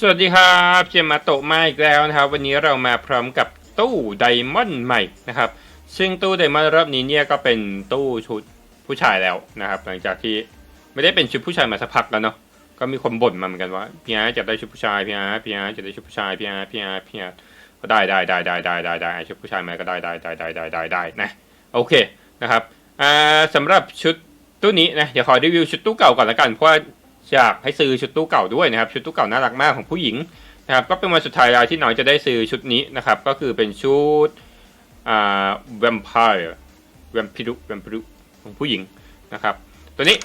สวัสดีครับเจมมาโตมาอีกแล้วนะครับ วันนี้เรามาพร้อมกับตู้ไดมอนด์ใหม่นะครับ ซึ่งตู้ไดมอนด์รอบนี้เนี่ยก็เป็นตู้ชุดผู้ชายแล้วนะครับ หลังจากที่ไม่ได้เป็นชุดผู้ชายมาสักพักแล้วเนาะก็มีคนบ่นมาเหมือนกันว่าพี่อาร์จะได้ชุดผู้ชายพี่อาร์พี่อาร์จะได้ชุดผู้ชายพี่อาร์พี่อาร์พี่อาร์ก็ได้ได้ได้ได้ได้ได้ได้ชุดผู้ชายมาก็ได้ได้ได้ได้ได้ได้ได้นะโอเคนะครับอ่าสำหรับชุดตู้นี้นะเดี๋ยวขอรีวิวชุดตู้เก่าก่อนละกันเพราะว่า อยากให้ซื้อชุดตู้เก่าด้วยนะครับ ชุดตู้เก่าน่ารักมากของผู้หญิงนะครับ ก็เป็นวันสุดท้ายแล้วที่น้องจะได้ซื้อชุดนี้นะครับ ก็คือเป็นชุดอ่าแวมไพร์แวมพิรุแวมพิรุของผู้หญิงนะครับ ตัวนี้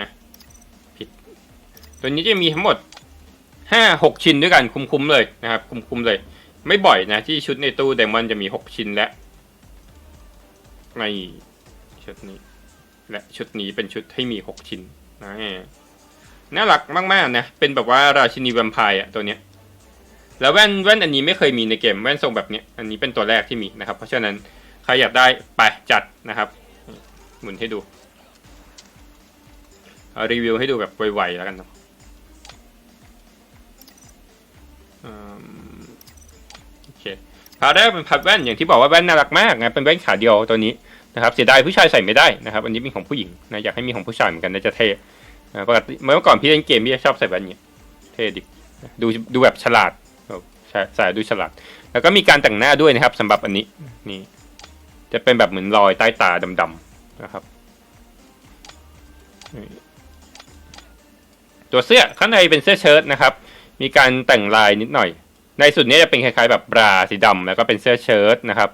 นะผิด ตัวนี้จะมีทั้งหมดห้าหกชิ้นด้วยกันคุ้มๆเลยนะครับ คุ้มๆเลย ไม่บ่อยนะที่ชุดในตู้ไดมอนจะมีหกชิ้นและในชุดนี้ และชุดนี้เป็นชุดให้มีหกชิ้น นะน่ารักมากๆนะ เป็นแบบว่าราชินีแวมไพร์อะตัวเนี้ย แล้วแว่นแว่นอันนี้ไม่เคยมีในเกมแว่นทรงแบบเนี้ย อันนี้เป็นตัวแรกที่มีนะครับ เพราะฉะนั้นใครอยากได้ไปจัดนะครับ หมุนให้ดู รีวิวให้ดูแบบไวๆแล้วกันเนาะโอเคพาร์ทแรกเป็นพาร์ทแว่นอย่างที่บอกว่าแว่นน่ารักมากนะเป็นแว่นขาเดียวตัวนี้ นะครับเสียดายผู้ชายใส่ไม่ได้นะครับ อันนี้เป็นของผู้หญิงนะอยากให้มีของผู้ชายเหมือนกันน่าจะเท่นะปกติเมื่อก่อนพี่เล่นเกมพี่ชอบใส่แบบนี้เท่ดิดูดูแบบฉลาดใช่ใส่ดูฉลาด แล้วก็มีการแต่งหน้าด้วยนะครับสำหรับอันนี้นี่จะเป็นแบบเหมือนรอยใต้ตาดำๆนะครับตัวเสื้อข้างในเป็นเสื้อเชิ้ตนะครับ มีการแต่งลายนิดหน่อย ในสุดนี้จะเป็นคล้ายๆแบบบราสีดำแล้วก็เป็นเสื้อเชิ้ตนะครับ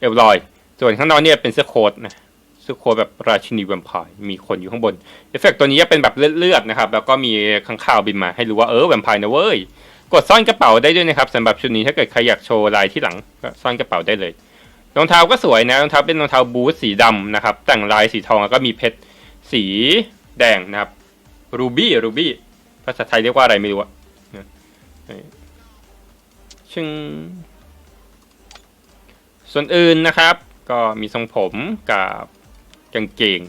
เอวลอย ส่วนข้างนอกเนี่ยเป็นเสื้อโค้ทนะเสื้อโค้ทแบบราชินีแวมไพร์มีคนอยู่ข้างบนเอฟเฟกต์ตัวนี้จะเป็นแบบเลือดๆนะครับ แล้วก็มีข้างข่าวบินมาให้รู้ว่าเออแวมไพร์นะเว้ยกดซ่อนกระเป๋าได้ด้วยนะครับสำหรับชุดนี้ถ้าเกิดใครอยากโชว์ลายที่หลังก็ซ่อนกระเป๋าได้เลยรองเท้าก็สวยนะรองเท้าเป็นรองเท้าบูทสีดำนะครับ แต่งลายสีทองแล้วก็มีเพชรสีแดงนะครับรูบี้รูบี้ภาษาไทยเรียกว่าอะไรไม่รู้อะชึงส่วนอื่นนะครับ ก็มีทรงผมกับกางเกง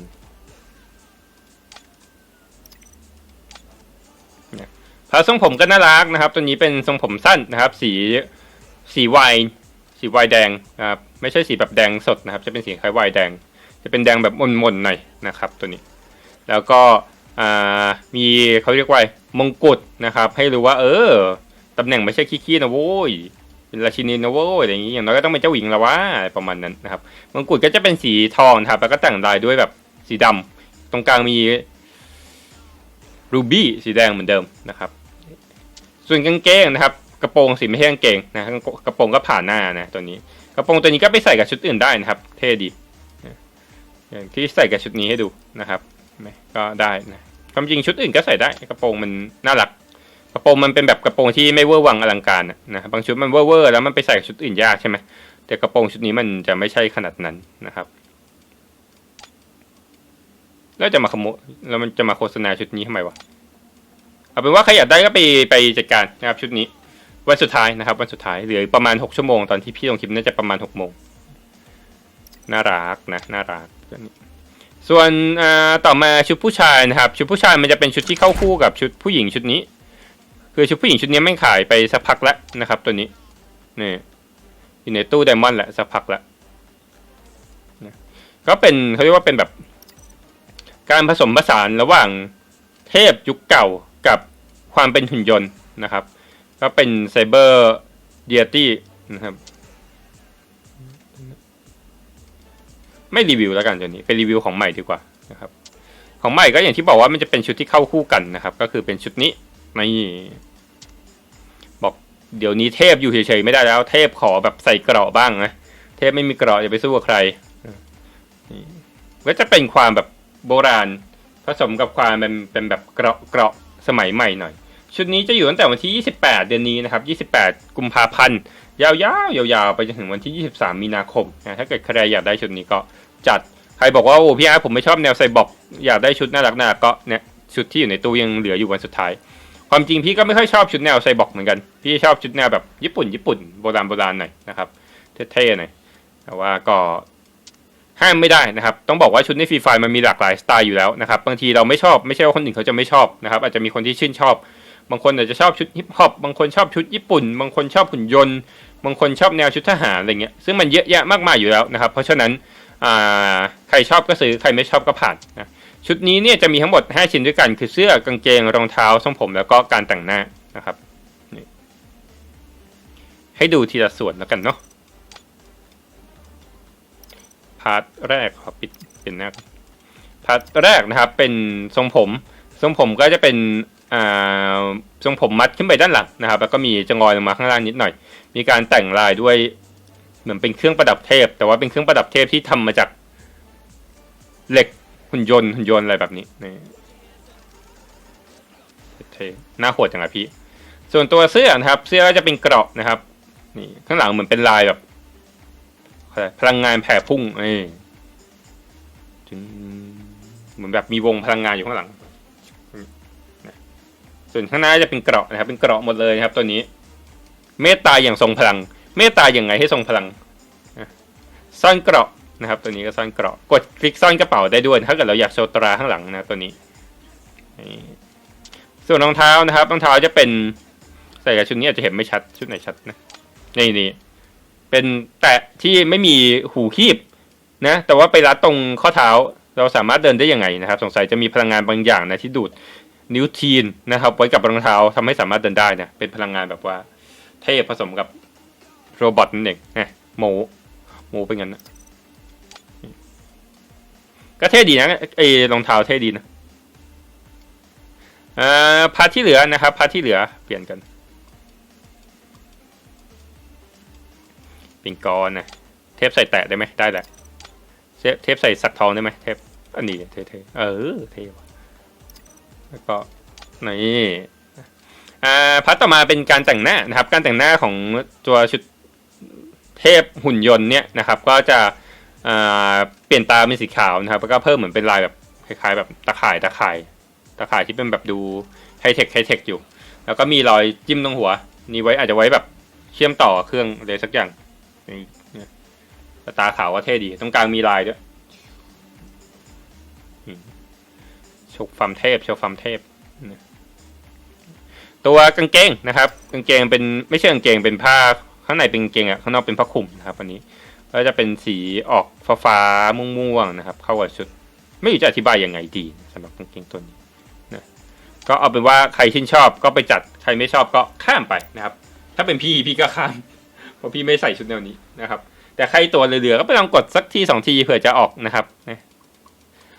พาทรงผมก็น่ารักนะครับ ตัวนี้เป็นทรงผมสั้นนะครับ สีสีไวน์สีไวน์แดงนะครับไม่ใช่สีแบบแดงสดนะครับ จะเป็นสีคล้ายไวน์แดง จะเป็นแดงแบบมนๆหน่อยนะครับ ตัวนี้ แล้วก็มีเขาเรียกว่ามงกุฎนะครับ ให้รู้ว่า เออตำแหน่งไม่ใช่ขี้ๆนะโว้ย เป็นราชินีนะโว้ยอะไรอย่างนี้อย่างน้อยก็ต้องเป็นเจ้าหญิงแล้วว่าประมาณนั้นนะครับมงกุฎก็จะเป็นสีทองนะครับแล้วก็แต่งลายด้วยแบบสีดำตรงกลางมีรูบี้สีแดงเหมือนเดิมนะครับ ส่วนกางเกงนะครับ กระโปรงสีไม่ใช่กางเกงนะกระโปรงก็ผ่านหน้านะตัวนี้ กระโปรงตัวนี้ก็ไปใส่กับชุดอื่นได้นะครับ เท่ดีอย่างที่ใส่กับชุดนี้ให้ดูนะครับก็ได้นะความจริงชุดอื่นก็ใส่ได้กระโปรงมันน่ารัก กระโปรงมันเป็นแบบกระโปรงที่ไม่เวอร์วังอลังการนะบางชุดมันเวอร์แล้วมันไปใส่ชุดอื่นยากใช่ไหมแต่กระโปรงชุดนี้มันจะไม่ใช่ขนาดนั้นนะครับ แล้วจะมาขโมยแล้วมันจะมาโฆษณาชุดนี้ทำไมวะเอาเป็นว่าใครอยากได้ก็ไปไปจัดการนะครับชุดนี้วันสุดท้ายนะครับวันสุดท้ายเหลือประมาณหกชั่วโมงตอนที่พี่ลงคลิปน่าจะประมาณหกโมงน่ารักนะน่ารักส่วนต่อมาชุดผู้ชายนะครับ ชุดผู้ชายมันจะเป็นชุดที่เข้าคู่กับชุดผู้หญิงชุดนี้ คือชุดผู้หญิงชุดนี้ไม่ขายไปสักพักแล้วนะครับ ตัวนี้นี่อยู่ในตู้ไดมอนด์แหละสักพักแล้วก็เป็นเขาเรียกว่าเป็นแบบ การผสมผสานระหว่างเทพยุคเก่ากับความเป็นหุ่นยนต์นะครับ ก็เป็นไซเบอร์เดียตี้นะครับ ไม่รีวิวแล้วกันตัวนี้ไปรีวิวของใหม่ดีกว่านะครับ ของใหม่ก็อย่างที่บอกว่ามันจะเป็นชุดที่เข้าคู่กันนะครับ ก็คือเป็นชุดนี้ไม่ เดี๋ยวนี้เทพอยู่เฉยๆไม่ได้แล้ว เทพขอแบบใส่เกราะบ้างนะเทพไม่มีเกราะอย่าไปสู้กับใครก็จะเป็นความแบบโบราณ ผสมกับความเป็นเป็นแบบเกราะเกราะสมัยใหม่หน่อย ชุดนี้จะอยู่ตั้งแต่วันที่ 28 เดือนนี้นะครับ 28 กุมภาพันธ์ยาวๆยาวๆไปจนถึงวันที่ 23 มีนาคมนะถ้าเกิดใครอยากได้ชุดนี้ก็จัดใครบอกว่าโอ้พี่อาร์ผมไม่ชอบแนวไซบอร์กอยากได้ชุดน่ารักน่ารักก็เนี่ยชุดที่อยู่ในตู้ยังเหลืออยู่วันสุดท้าย ความจริงพี่ก็ไม่ค่อยชอบชุดแนวไซบอร์กเหมือนกัน พี่ชอบชุดแนวแบบญี่ปุ่นญี่ปุ่นโบราณโบราณหน่อยนะครับเท่ๆหน่อยแต่ว่าก็ห้ามไม่ได้นะครับ ต้องบอกว่าชุดในฟรีไฟมันมีหลากหลายสไตล์อยู่แล้วนะครับบางทีเราไม่ชอบไม่ใช่ว่าคนอื่นเขาจะไม่ชอบนะครับอาจจะมีคนที่ชื่นชอบ บางคนอาจจะชอบชุดฮิปฮอปบางคนชอบชุดญี่ปุ่น บางคนชอบหุ่นยนต์ บางคนชอบแนวชุดทหารอะไรเงี้ยซึ่งมันเยอะแยะมากมายอยู่แล้วนะครับ เพราะฉะนั้นใครชอบก็ซื้อใครไม่ชอบก็ผ่านนะ ชุดนี้เนี่ยจะมีทั้งหมด 5 ชิ้นด้วยกัน คือเสื้อกางเกงรองเท้าทรงผมแล้วก็การแต่งหน้านะครับให้ดูทีละส่วนแล้วกันเนาะพาร์ทแรกขอปิดเป็นหน้าพาร์ทแรกนะครับเป็นทรงผมทรงผมก็จะเป็นอ่าทรงผมมัดขึ้นไปด้านหลังนะครับ แล้วก็มีจงอยลงมาข้างล่างนิดหน่อย มีการแต่งลายด้วยเหมือนเป็นเครื่องประดับเทพ แต่ว่าเป็นเครื่องประดับเทพที่ทำมาจากเหล็ก หุ่นยนต์หุ่นยนต์อะไรแบบนี้นี่เท่หน้าโหดจังอะพี่ ส่วนตัวเสื้อนะครับ เสื้อก็จะเป็นเกราะนะครับ นี่ข้างหลังเหมือนเป็นลายแบบ พลังงานแผ่พุ่งนี่จึงเหมือนแบบมีวงพลังงานอยู่ข้างหลัง ส่วนข้างหน้าจะเป็นเกราะนะครับ เป็นเกราะหมดเลยนะครับ ตัวนี้ เมตตาอย่างทรงพลัง เมตตาอย่างไงให้ทรงพลัง ซ่อนเกราะ นะครับ ตัวนี้ก็ซ่อนเกราะกดคลิกซ่อนกระเป๋าได้ด้วย ถ้าเกิดเราอยากโชว์ตราข้างหลังนะตัวนี้ ส่วนรองเท้านะครับรองเท้าจะเป็นใส่กับชุดนี้อาจจะเห็นไม่ชัดชุดไหนชัดนะนี่นี่เป็นแตะที่ไม่มีหูคีบนะ แต่ว่าไปรัดตรงข้อเท้าเราสามารถเดินได้ยังไงนะครับ สงสัยจะมีพลังงานบางอย่างนะที่ดูดนิ้วทีนนะครับ ไว้กับรองเท้าทำให้สามารถเดินได้นะเป็นพลังงานแบบว่าเทพผสมกับโรบอทนั่นเองนะโมโมเป็นงั้นนะ ก็เท่ดีนะไอ้รองเท้าเท่ดีนะอ่าพาร์ทที่เหลือนะครับพาร์ทที่เหลือเปลี่ยนกันเป็นกรนะเทปใส่แตะได้ไหมได้แหละเทปเทปใส่สักทองได้ไหมเทปอันนี้เท่ๆเออเท่แล้วก็นี่อ่าพัดต่อมาเป็นการแต่งหน้านะครับ การแต่งหน้าของตัวชุดเทพหุ่นยนต์เนี่ยนะครับ ก็จะ เปลี่ยนตาเป็นสีขาวนะครับแล้วก็เพิ่มเหมือนเป็นลายแบบคล้ายๆ แบบตะข่ายตะข่ายตะข่ายที่เป็นแบบดูไฮเทคไฮเทคอยู่ แล้วก็มีรอยจิ้มตรงหัว นี่ไว้อาจจะไว้แบบเชื่อมต่อเครื่องอะไรสักอย่างตาขาวก็เท่ดีตรงกลางมีลายด้วยชว์ความเทพชว์ความเทพ ตัวกางเกงนะครับ กางเกงเป็นไม่ใช่กางเกงเป็นผ้าข้างในเป็นกางเกงอะข้างนอกเป็นผ้าคลุมนะครับอันนี้ ก็จะเป็นสีออกฟ้าฟาๆม่วงๆนะครับ เข้ากับชุด ไม่รู้จะอธิบายยังไงดีสำหรับกางเกงตัวนี้นะก็เอาเป็นว่าใครชื่นชอบก็ไปจัดใครไม่ชอบก็ข้ามไปนะครับ ถ้าเป็นพี่พี่ก็ข้ามเพราะพี่ไม่ใส่ชุดแนวนี้นะครับ แต่ใครตัวเหลือๆก็ไปลองกดสักทีสองทีเผื่อจะออกนะครับนะ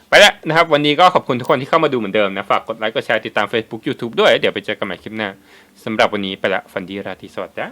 ไปแล้วนะครับ วันนี้ก็ขอบคุณทุกคนที่เข้ามาดูเหมือนเดิมนะ ฝากกดไลค์กดแชร์ติดตาม Facebook YouTube ด้วย เดี๋ยวไปเจอกันใหม่คลิปหน้าสำหรับวันนี้ไปละฝันดีราตรีสวัสดิ์จ้า